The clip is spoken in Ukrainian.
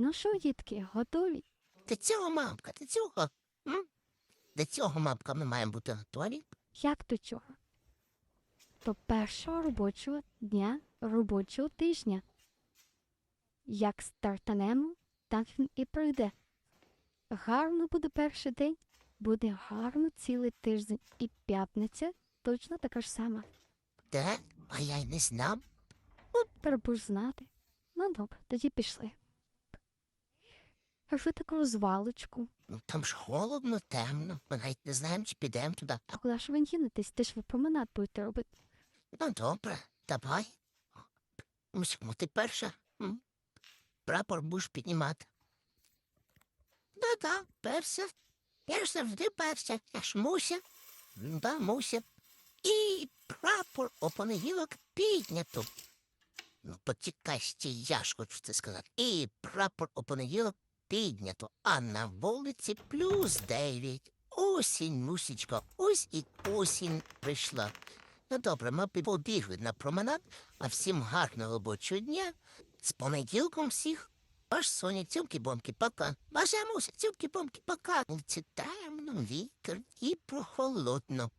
Ну що, дітки, готові? До цього, мамка, до цього. М? До цього, мамка, ми маємо бути готові. Як до чого? До першого робочого дня робочого тижня. Як стартанемо, так він і пройде. Гарно буде перший день, буде гарно цілий тиждень. І п'ятниця точно така ж сама. Так, а я й не знав. Тепер будеш знати. Ну добре, тоді пішли. А ви таку розвалочку. Ну там ж холодно, темно. Ми навіть не знаємо, чи підемо туди. А куди ж ви дінетесь? Ти ж ви променад будете робити. Ну, добре, давай. Мусимо, ти перша. М? Прапор будеш піднімати. Да-да, перша. Я ж завжди перша. Я ж муся. М, Да, муся. І прапор у понеділок піднято. Ну, почекай я ж хочу це сказати. І прапор у понеділок піднято, а на вулиці плюс дев'ять. Осінь, мусічка, ось і осінь прийшла. Ну добре, ми побігли на променад, а всім гарного робочого дня. З понеділком всіх. Ваш Соня, цюмки-бомки, пока. Ваша муся, цюмки-бомки, пока. Це темно, вітер і прохолодно.